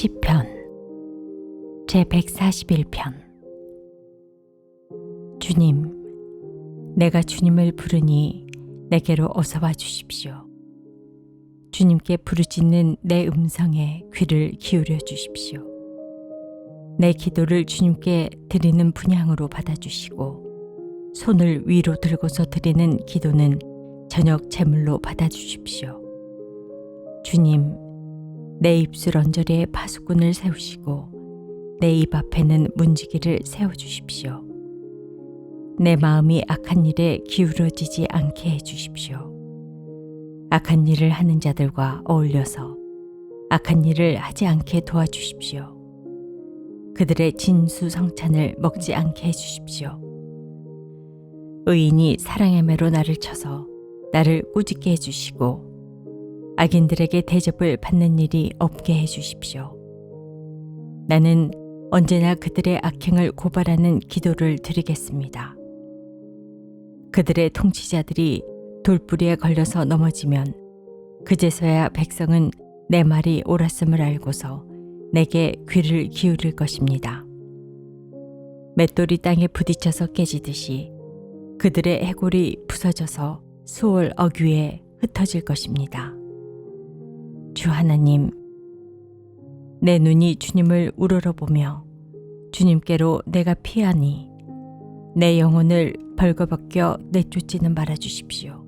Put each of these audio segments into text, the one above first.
시편 제 141편 주님 내가 주님을 부르니 내게로 어서 와 주십시오. 주님께 부르짖는 내 음성에 귀를 기울여 주십시오. 내 기도를 주님께 드리는 분향으로 받아주시고 손을 위로 들고서 드리는 기도는 저녁 제물로 받아주십시오. 주님, 내 입술 언저리에 파수꾼을 세우시고 내 입 앞에는 문지기를 세워주십시오. 내 마음이 악한 일에 기울어지지 않게 해주십시오. 악한 일을 하는 자들과 어울려서 악한 일을 하지 않게 도와주십시오. 그들의 진수성찬을 먹지 않게 해주십시오. 의인이 사랑의 매로 나를 쳐서 나를 꾸짖게 해주시고 악인들에게 대접을 받는 일이 없게 해주십시오. 나는 언제나 그들의 악행을 고발하는 기도를 드리겠습니다. 그들의 통치자들이 돌뿌리에 걸려서 넘어지면 그제서야 백성은 내 말이 옳았음을 알고서 내게 귀를 기울일 것입니다. 맷돌이 땅에 부딪혀서 깨지듯이 그들의 해골이 부서져서 수월 어귀에 흩어질 것입니다. 주 하나님, 내 눈이 주님을 우러러보며 주님께로 내가 피하니 내 영혼을 벌거벗겨 내쫓지는 말아 주십시오.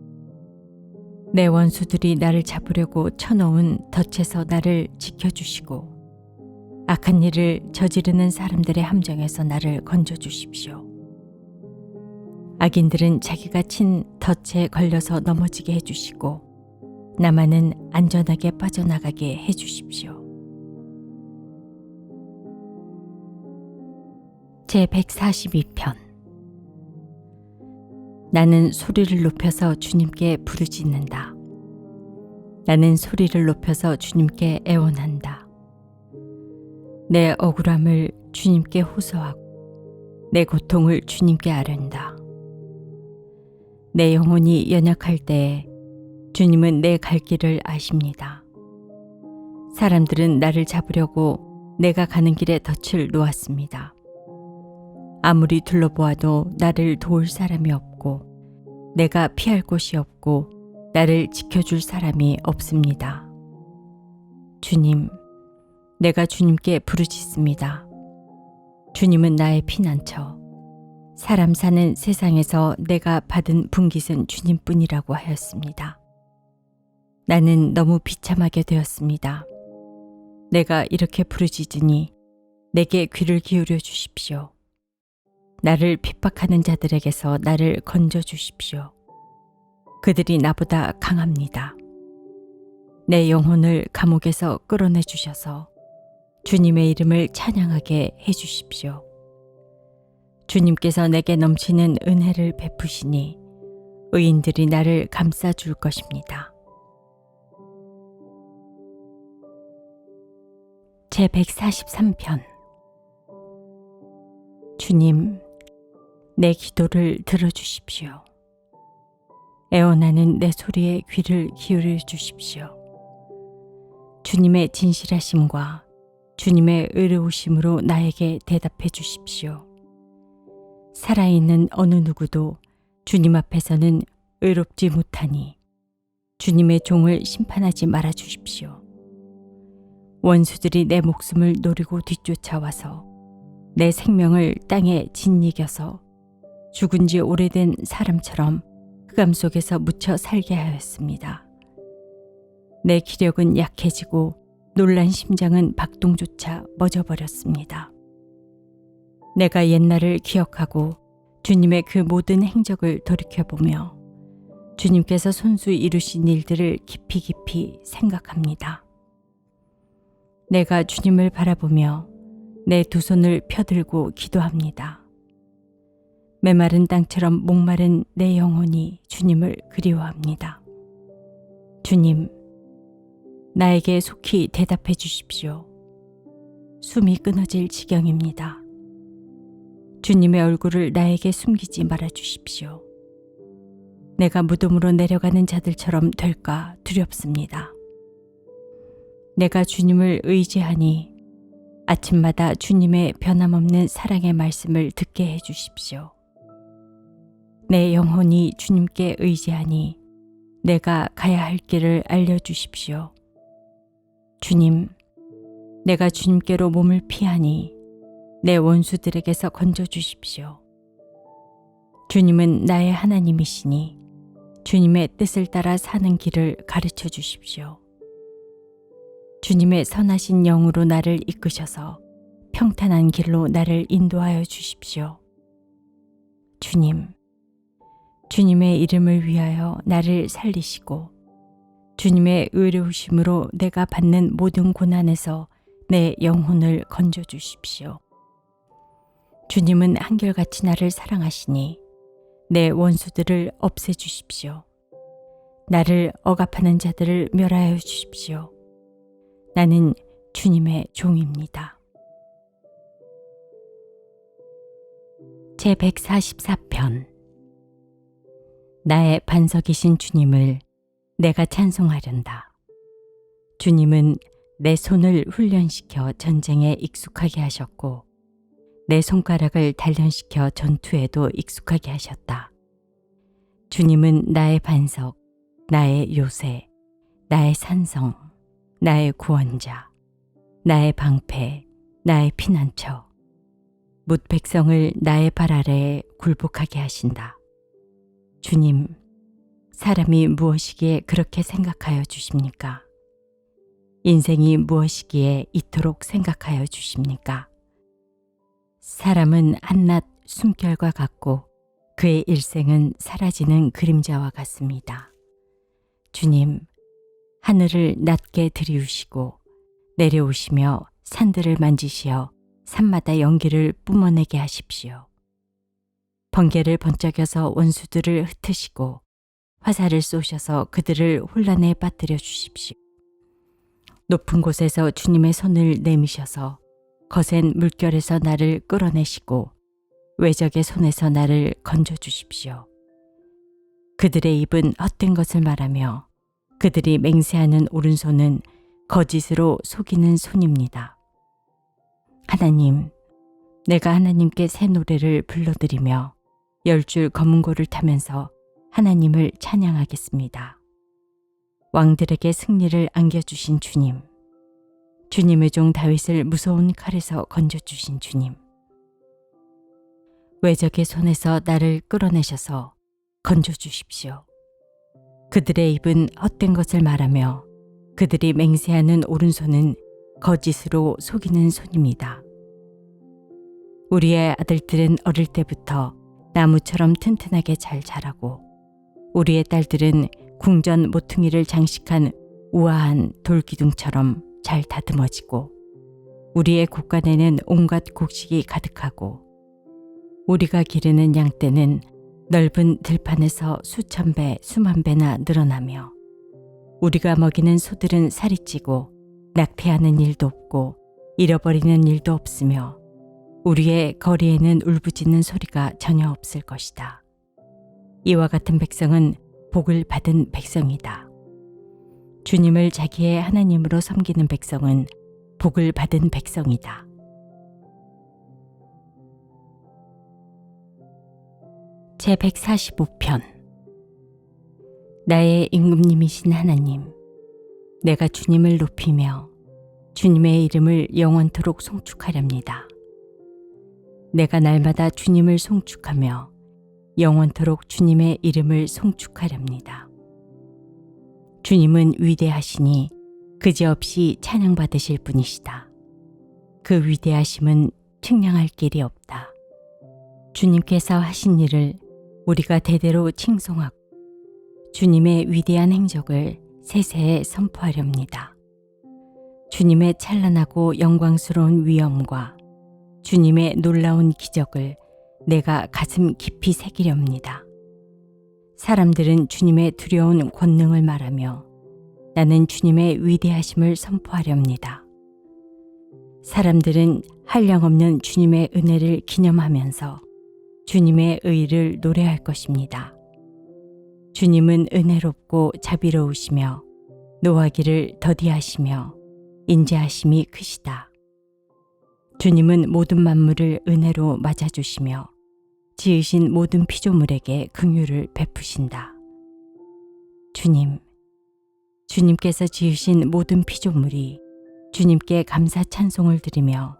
내 원수들이 나를 잡으려고 쳐놓은 덫에서 나를 지켜주시고 악한 일을 저지르는 사람들의 함정에서 나를 건져 주십시오. 악인들은 자기가 친 덫에 걸려서 넘어지게 해주시고 나만은 안전하게 빠져나가게 해주십시오. 제 142편 나는 소리를 높여서 주님께 부르짖는다. 나는 소리를 높여서 주님께 애원한다. 내 억울함을 주님께 호소하고 내 고통을 주님께 아른다. 내 영혼이 연약할 때에 주님은 내 갈 길을 아십니다. 사람들은 나를 잡으려고 내가 가는 길에 덫을 놓았습니다. 아무리 둘러보아도 나를 도울 사람이 없고 내가 피할 곳이 없고 나를 지켜줄 사람이 없습니다. 주님, 내가 주님께 부르짖습니다. 주님은 나의 피난처. 사람 사는 세상에서 내가 받은 분깃은 주님뿐이라고 하였습니다. 나는 너무 비참하게 되었습니다. 내가 이렇게 부르짖으니 내게 귀를 기울여 주십시오. 나를 핍박하는 자들에게서 나를 건져 주십시오. 그들이 나보다 강합니다. 내 영혼을 감옥에서 끌어내 주셔서 주님의 이름을 찬양하게 해 주십시오. 주님께서 내게 넘치는 은혜를 베푸시니 의인들이 나를 감싸 줄 것입니다. 제 143편 주님, 내 기도를 들어주십시오. 애원하는 내 소리에 귀를 기울여 주십시오. 주님의 진실하심과 주님의 의로우심으로 나에게 대답해 주십시오. 살아있는 어느 누구도 주님 앞에서는 의롭지 못하니 주님의 종을 심판하지 말아 주십시오. 원수들이 내 목숨을 노리고 뒤쫓아와서 내 생명을 땅에 짓이겨서 죽은 지 오래된 사람처럼 흑암 속에서 묻혀 살게 하였습니다. 내 기력은 약해지고 놀란 심장은 박동조차 멎어버렸습니다. 내가 옛날을 기억하고 주님의 그 모든 행적을 돌이켜보며 주님께서 손수 이루신 일들을 깊이 깊이 생각합니다. 내가 주님을 바라보며 내 두 손을 펴들고 기도합니다. 메마른 땅처럼 목마른 내 영혼이 주님을 그리워합니다. 주님, 나에게 속히 대답해 주십시오. 숨이 끊어질 지경입니다. 주님의 얼굴을 나에게 숨기지 말아 주십시오. 내가 무덤으로 내려가는 자들처럼 될까 두렵습니다. 내가 주님을 의지하니 아침마다 주님의 변함없는 사랑의 말씀을 듣게 해 주십시오. 내 영혼이 주님께 의지하니 내가 가야 할 길을 알려 주십시오. 주님, 내가 주님께로 몸을 피하니 내 원수들에게서 건져 주십시오. 주님은 나의 하나님이시니 주님의 뜻을 따라 사는 길을 가르쳐 주십시오. 주님의 선하신 영으로 나를 이끄셔서 평탄한 길로 나를 인도하여 주십시오. 주님, 주님의 이름을 위하여 나를 살리시고 주님의 의로우심으로 내가 받는 모든 고난에서 내 영혼을 건져 주십시오. 주님은 한결같이 나를 사랑하시니 내 원수들을 없애 주십시오. 나를 억압하는 자들을 멸하여 주십시오. 나는 주님의 종입니다. 제 144편 나의 반석이신 주님을 내가 찬송하련다. 주님은 내 손을 훈련시켜 전쟁에 익숙하게 하셨고 내 손가락을 단련시켜 전투에도 익숙하게 하셨다. 주님은 나의 반석, 나의 요새, 나의 산성, 나의 구원자, 나의 방패, 나의 피난처, 묻 백성을 나의 발 아래에 굴복하게 하신다. 주님, 사람이 무엇이기에 그렇게 생각하여 주십니까? 인생이 무엇이기에 이토록 생각하여 주십니까? 사람은 한낱 숨결과 같고 그의 일생은 사라지는 그림자와 같습니다. 주님, 하늘을 낮게 들이우시고 내려오시며 산들을 만지시어 산마다 연기를 뿜어내게 하십시오. 번개를 번쩍여서 원수들을 흩으시고 화살을 쏘셔서 그들을 혼란에 빠뜨려 주십시오. 높은 곳에서 주님의 손을 내미셔서 거센 물결에서 나를 끌어내시고 외적의 손에서 나를 건져 주십시오. 그들의 입은 헛된 것을 말하며 그들이 맹세하는 오른손은 거짓으로 속이는 손입니다. 하나님, 내가 하나님께 새 노래를 불러드리며 열 줄 검은고를 타면서 하나님을 찬양하겠습니다. 왕들에게 승리를 안겨주신 주님, 주님의 종 다윗을 무서운 칼에서 건져주신 주님, 외적의 손에서 나를 끌어내셔서 건져주십시오. 그들의 입은 헛된 것을 말하며 그들이 맹세하는 오른손은 거짓으로 속이는 손입니다. 우리의 아들들은 어릴 때부터 나무처럼 튼튼하게 잘 자라고 우리의 딸들은 궁전 모퉁이를 장식한 우아한 돌기둥처럼 잘 다듬어지고 우리의 곳간에는 온갖 곡식이 가득하고 우리가 기르는 양떼는 넓은 들판에서 수천 배, 수만 배나 늘어나며 우리가 먹이는 소들은 살이 찌고 낙태하는 일도 없고 잃어버리는 일도 없으며 우리의 거리에는 울부짖는 소리가 전혀 없을 것이다. 이와 같은 백성은 복을 받은 백성이다. 주님을 자기의 하나님으로 섬기는 백성은 복을 받은 백성이다. 제 145편 나의 임금님이신 하나님, 내가 주님을 높이며 주님의 이름을 영원토록 송축하렵니다. 내가 날마다 주님을 송축하며 영원토록 주님의 이름을 송축하렵니다. 주님은 위대하시니 그지없이 찬양받으실 분이시다. 그 위대하심은 측량할 길이 없다. 주님께서 하신 일을 우리가 대대로 칭송하고 주님의 위대한 행적을 세세에 선포하렵니다. 주님의 찬란하고 영광스러운 위엄과 주님의 놀라운 기적을 내가 가슴 깊이 새기렵니다. 사람들은 주님의 두려운 권능을 말하며 나는 주님의 위대하심을 선포하렵니다. 사람들은 한량없는 주님의 은혜를 기념하면서 주님의 의를 노래할 것입니다. 주님은 은혜롭고 자비로우시며 노하기를 더디하시며 인자하심이 크시다. 주님은 모든 만물을 은혜로 맞아주시며 지으신 모든 피조물에게 긍휼을 베푸신다. 주님, 주님께서 지으신 모든 피조물이 주님께 감사 찬송을 드리며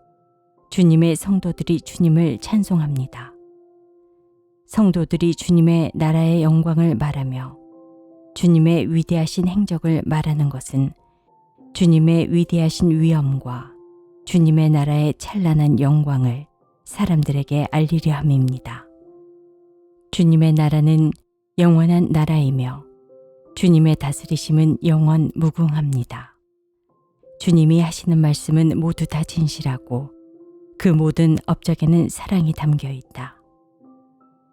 주님의 성도들이 주님을 찬송합니다. 성도들이 주님의 나라의 영광을 말하며 주님의 위대하신 행적을 말하는 것은 주님의 위대하신 위엄과 주님의 나라의 찬란한 영광을 사람들에게 알리려 함입니다. 주님의 나라는 영원한 나라이며 주님의 다스리심은 영원 무궁합니다. 주님이 하시는 말씀은 모두 다 진실하고 그 모든 업적에는 사랑이 담겨 있다.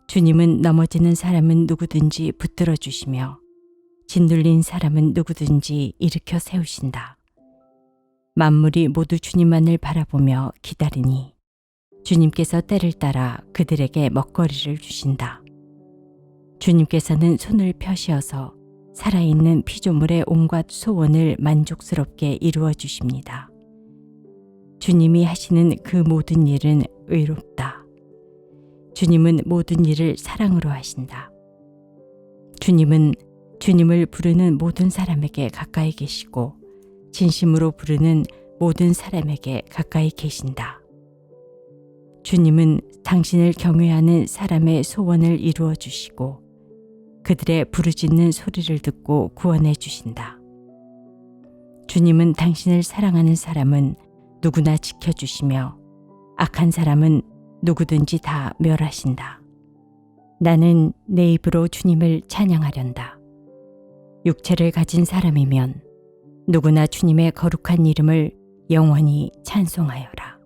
주님은 넘어지는 사람은 누구든지 붙들어 주시며 짓눌린 사람은 누구든지 일으켜 세우신다. 만물이 모두 주님만을 바라보며 기다리니 주님께서 때를 따라 그들에게 먹거리를 주신다. 주님께서는 손을 펴시어서 살아있는 피조물의 온갖 소원을 만족스럽게 이루어 주십니다. 주님이 하시는 그 모든 일은 의롭다. 주님은 모든 일을 사랑으로 하신다. 주님은 주님을 부르는 모든 사람에게 가까이 계시고 진심으로 부르는 모든 사람에게 가까이 계신다. 주님은 당신을 경외하는 사람의 소원을 이루어 주시고 그들의 부르짖는 소리를 듣고 구원해 주신다. 주님은 당신을 사랑하는 사람은 누구나 지켜주시며 악한 사람은 누구든지 다 멸하신다. 나는 내 입으로 주님을 찬양하련다. 육체를 가진 사람이면 누구나 주님의 거룩한 이름을 영원히 찬송하여라.